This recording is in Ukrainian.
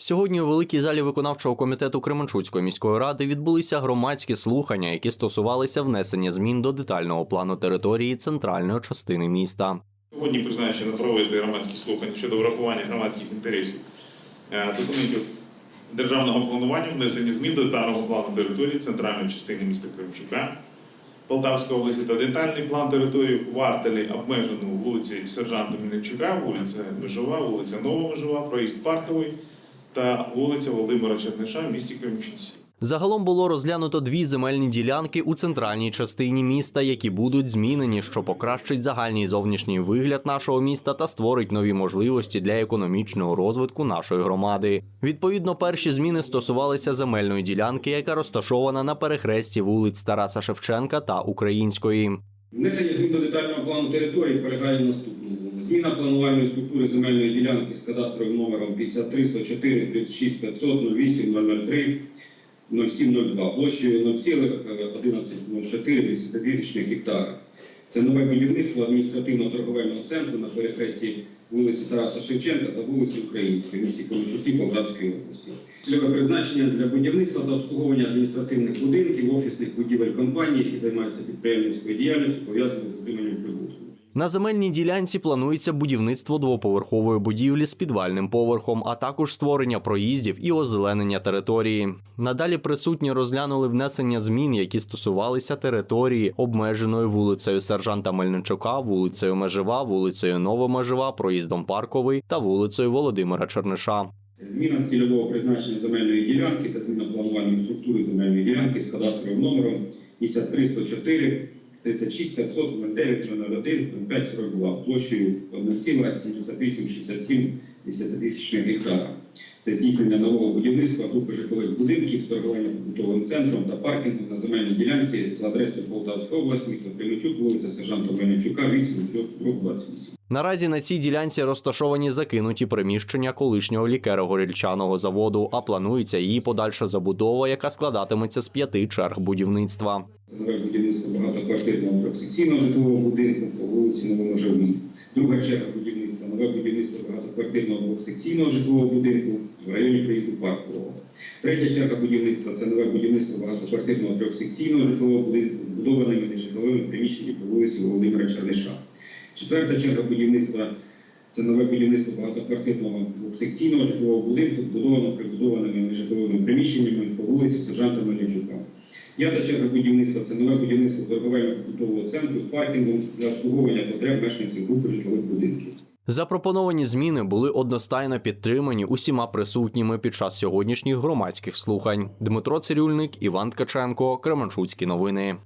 Сьогодні у великій залі виконавчого комітету Кременчуцької міської ради відбулися громадські слухання, які стосувалися внесення змін до детального плану території центральної частини міста. Сьогодні призначено провести громадські слухання щодо врахування громадських інтересів е, документів державного планування, внесення змін до детального плану території центральної частини міста Кримчука, Полтавської області та детальний план території в Артелі обмежено вулиці Сержанта Мельничука, вулиця Межова, вулиця Нова Межова, проїзд Парковий та вулиця Володимира Черниша в місті Кремчуці. Загалом було розглянуто дві земельні ділянки у центральній частині міста, які будуть змінені, що покращить загальний зовнішній вигляд нашого міста та створить нові можливості для економічного розвитку нашої громади. Відповідно, перші зміни стосувалися земельної ділянки, яка розташована на перехресті вулиць Тараса Шевченка та Української. Внесення змін до детального плану території полягає в наступному. Зміна планувальної структури земельної ділянки з кадастровим номером 53 104 36 500 08 003 0702 площею 0,1104 десятитисячних гектара. Це нове будівництво адміністративно-торговельного центру на перехресті вулиці Тараса Шевченка та вулиці Української в місті Кременчуці Полтавської області. Цільове призначення для будівництва та обслуговування адміністративних будинків, офісних будівель компаній, які займаються підприємницькою діяльністю, пов'язаною з отриманням. На земельній ділянці планується будівництво двоповерхової будівлі з підвальним поверхом, а також створення проїздів і озеленення території. Надалі присутні розглянули внесення змін, які стосувалися території, обмеженої вулицею Сержанта Мельничука, вулицею Межива, вулицею Новомежива, проїздом Парковий та вулицею Володимира Черниша. Зміна цільового призначення земельної ділянки та зміна планувальної структури земельної ділянки з кадастровим номером 53 104 36 500 09 01 05 42 площею 1,7867 десятитисячних гектара. Це здійснення нового будівництва групи житлових будинків з торгування побутовим центром та паркінгом на земельній ділянці за адресою Полтавська область, місто Кременчук, вулиця Сержанта Мельничука, 8, 28. Наразі на цій ділянці розташовані закинуті приміщення колишнього лікеро-горільчаного заводу, а планується її подальша забудова, яка складатиметься з п'яти черг будівництва. Нове будівництво багатоквартирного трьохсекційного житлового будинку по вулиці Новоможевній. Друга черга будівництва нове будівництво багатоквартирного двохсекційного житлового будинку в районі проїзду Паркового. Третя черга будівництва це нове будівництво багатоквартирного трьохсекційного житлового будинку з будованими нежитловими приміщеннями по вулиці Володимира Черниша. Четверта черга будівництва це нове будівництво багатоквартирного двохсекційного житлового будинку, збудовано прибудованими нежитловими приміщеннями по вулиці Сержанта Мельничука. П'ята черга будівництва це нове будівництво торговельно-побутового центру з паркінгом для обслуговування потреб мешканців групи житлових будинків. Запропоновані зміни були одностайно підтримані усіма присутніми під час сьогоднішніх громадських слухань. Дмитро Цирюльник, Іван Ткаченко, Кременчуцькі новини.